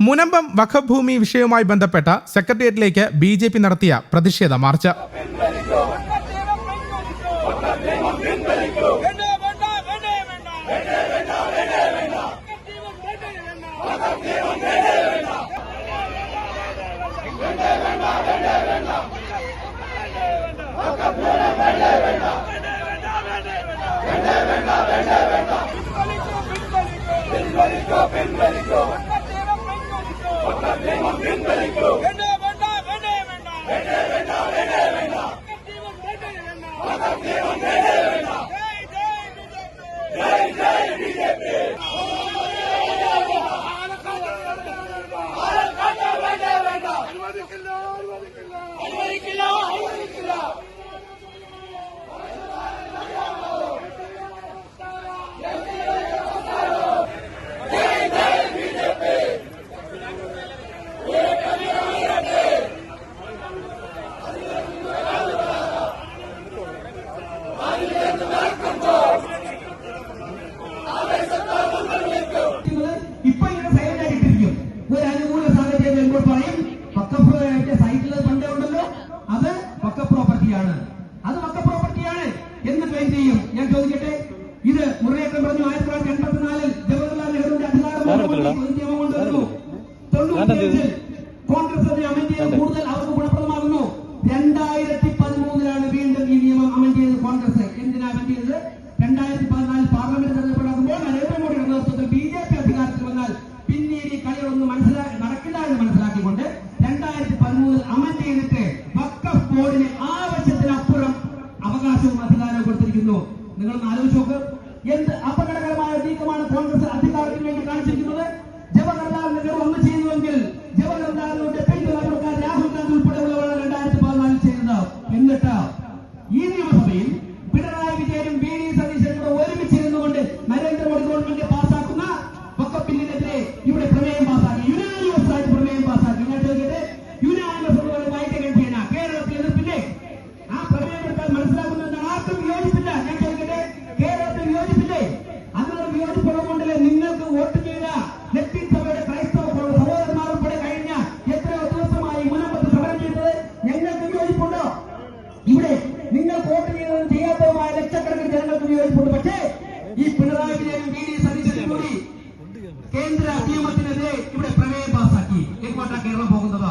മുനമ്പം വഖഭൂമി ഭൂമി വിഷയവുമായി ബന്ധപ്പെട്ട സെക്രട്ടേറിയറ്റിലേക്ക് ബി ജെ പി നടത്തിയ പ്രതിഷേധ മാർച്ച്. പിൻവലിക്കോ വേണ്ട எங்களை ഇത് മുരളീധരൻ പറഞ്ഞു ആയിരത്തി തൊള്ളായിരത്തി എൺപത്തിനാലിൽ ജവഹർലാൽ നെഹ്റുവിന്റെ അധികാരം കൊണ്ടുവരുന്നു. തൊണ്ണൂറ്റിയഞ്ചിൽ കോൺഗ്രസ് അതിനെ അമെന്റ് ചെയ്ത് കൂടുതൽ അവർക്ക് ഗുണപ്രദമാകുന്നു. രണ്ടായിരത്തി പതിമൂന്നിലാണ് വീണ്ടും ഈ നിയമം അമെന്റ് ചെയ്തത് കോൺഗ്രസ്. എന്തിനാ അമെന്റ് ചെയ്തത്? രണ്ടായിരത്തി പതിനാലിൽ പാർലമെന്റ് തെരഞ്ഞെടുപ്പ് നടക്കുമ്പോൾ നരേന്ദ്രമോദിയുടെ നേതൃത്വത്തിൽ ബി ജെ പി അധികാരത്തിൽ വന്നാൽ പിന്നീട് ഈ കളികളൊന്നും മനസ്സിലാക്കി നടക്കില്ല എന്ന് മനസ്സിലാക്കിക്കൊണ്ട് രണ്ടായിരത്തി പതിമൂന്നിൽ അമെന്റ് ചെയ്തിട്ട് വക്കഫ് ബോർഡിന് ആവശ്യത്തിനപ്പുറം അവകാശവും അധികാരവും കൊടുത്തിരിക്കുന്നു. നിങ്ങളൊന്ന് ആലോചിച്ച് നോക്ക്. എന്ത് അപകടകരമായ നീക്കമാണ് കോൺഗ്രസ് വിയോജിപ്പുണ്ട് പക്ഷേ ഈ പിണറായി വിജയൻ വി ഡി സതീശനും കൂടി കേന്ദ്ര നിയമത്തിനെതിരെ ഇവിടെ പ്രമേയം പാസാക്കി. എങ്ങോട്ടാ കേരളം പോകുന്നത്?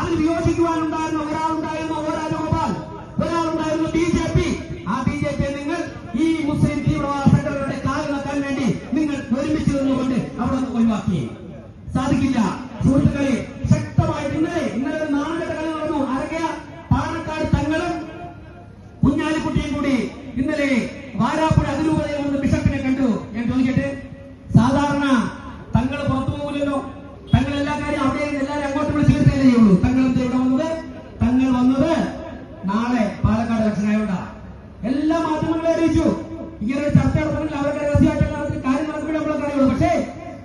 അതിൽ വിയോജിക്കുവാനുണ്ടായിരുന്ന ഒരാളുണ്ടായിരുന്ന ഒ രാജഗോപാൽ. ഒരാളുണ്ടായിരുന്ന ബി ജെ പി. ആ ബി ജെ പി നിങ്ങൾ ഈ മുസ്ലിം തീവ്രവാദ സംഘടനയുടെ കാൽ നക്കാൻ വേണ്ടി നിങ്ങൾ ഒരുമിച്ച് നിന്നുകൊണ്ട് അവിടെ നിന്ന് ഒഴിവാക്കി. സാധിക്കില്ല. സുഹൃത്തുക്കളെ ശക്തമായിട്ട് ഇന്നലെ ഇന്നലെ ഒരു നാണുകെട്ട കളി നടന്നു ആരൊക്കെയാ പാണക്കാട് തങ്ങളും കുഞ്ഞാലിക്കുട്ടിയും കൂടി ഇന്നലെ വാരാപ്പുഴ അതിരൂപതയിൽ വന്ന് ബിഷപ്പിനെ കണ്ടു ഞാൻ ചോദിക്കട്ടെ സാധാരണ തങ്ങൾ പുറത്തു പോകില്ലല്ലോ തങ്ങൾ എല്ലാ കാര്യം അവിടെ എല്ലാവരും അങ്ങോട്ട് വിളിച്ചു വരുത്തേ ചെയ്യുള്ളൂ തങ്ങൾ എന്ത് ഇവിടെ വന്നത് തങ്ങൾ വന്നത് നാളെ പാലക്കാട് ഇലക്ഷൻ ആയോണ്ടാ എല്ലാ അറിയിച്ചു ഇങ്ങനെ ചർച്ച നടത്തണമെങ്കിൽ അവരുടെ രഹസ്യമായിട്ടുള്ള കാര്യം നടക്കുമ്പോൾ നമ്മളെ അറിയുള്ളൂ പക്ഷേ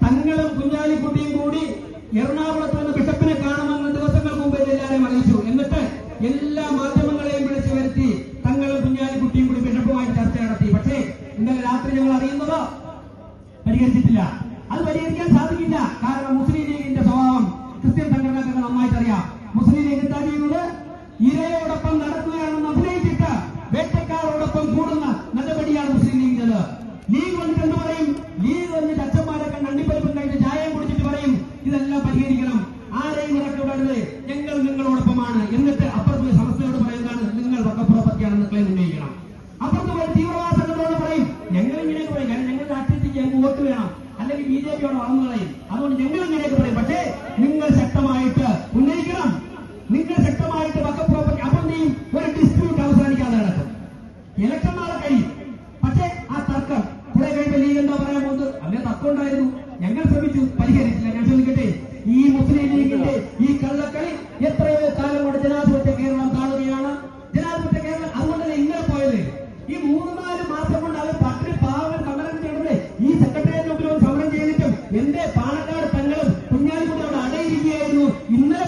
തങ്ങളും കുഞ്ഞാലിക്കുട്ടിയും കൂടി എറണാകുളത്ത് നിന്ന് ബിഷപ്പിനെ കാണുമെന്ന് ദിവസങ്ങൾക്ക് മുമ്പ് എല്ലാവരെയും അറിയിച്ചു. എന്നിട്ട് എല്ലാ മാധ്യമങ്ങളെയും വിളിച്ചു വരുത്തി തങ്ങളും കുഞ്ഞാലിക്കുട്ടിയും കൂടി ബിഷപ്പുമായി ചർച്ച നടത്തി. പക്ഷേ ഇന്നലെ രാത്രി ഞങ്ങൾ അറിയുന്നത് പരിഹരിച്ചിട്ടില്ല. അത് പരിഹരിക്കാൻ സാധിക്കില്ല. കാരണം നടപടിയാണ് മുസ്ലിം ലീഗിനത് ലീഗ് വന്നിട്ട് എന്ത് പറയും? ലീഗ് വന്നിട്ട് അച്ഛന്മാരെ കണ്ട് കഴിഞ്ഞ് ചായം കുടിച്ചിട്ട് പറയും ഇതെല്ലാം പരിഹരിക്കണം. ആരെയും ഇറക്കപ്പെടരുത് ഞങ്ങൾ നിങ്ങളോടൊപ്പമാണ്. എന്നിട്ട് അപ്പുറത്ത് സമസ്തയോട് പറയുന്നതാണ് നിങ്ങൾ വക്കപ്പുറപ്പറ്റിയാണെന്ന് ക്ലെയിം ഉന്നയിക്കണം. അപ്പുറത്ത് പോയി തീവ്രവാദ സംഘടനയോട് പറയും ഞങ്ങൾ ഇങ്ങനെയൊക്കെ പറയും. കാരണം ഞങ്ങൾ രാഷ്ട്രീയത്തിൽ ഞങ്ങൾക്ക് വോട്ട് വേണം. അല്ലെങ്കിൽ ബി ജെ പിയോട് വളർന്നു കളയും. അതുകൊണ്ട് ഞങ്ങൾ ഇങ്ങനെയൊക്കെ പറയും. പക്ഷേ നിങ്ങൾ ശക്തമായിട്ട് ഉന്നയിക്കണം. ഉണ്ടായിരുന്നു ഞങ്ങൾ ശ്രമിച്ചു. പരിഹരിച്ചില്ല ഞാൻ ചോദിക്കട്ടെ ഈ മുസ്ലിം ലീഗിന്റെ ഈ കള്ളക്കളി എത്രയോ കാലം കൊണ്ട് ജനാധിപത്യ കേരളം കാണുകയാണ്. ജനാധിപത്യ കേരളം അതുകൊണ്ടല്ലേ ഇങ്ങനെ പോയത്? ഈ മൂന്ന് നാല് മാസം കൊണ്ട് അവർ പട്ടിണി പാവം സമരം ചെയ്യണത് ഈ സെക്രട്ടേറിയറ്റ് മുമ്പിൽ സമരം ചെയ്തിട്ടും എന്റെ പാലക്കാട് തങ്ങളും കുഞ്ഞാലിക്കുട്ടി അവിടെ അടയിരിക്കുകയായിരുന്നു. ഇന്നലെ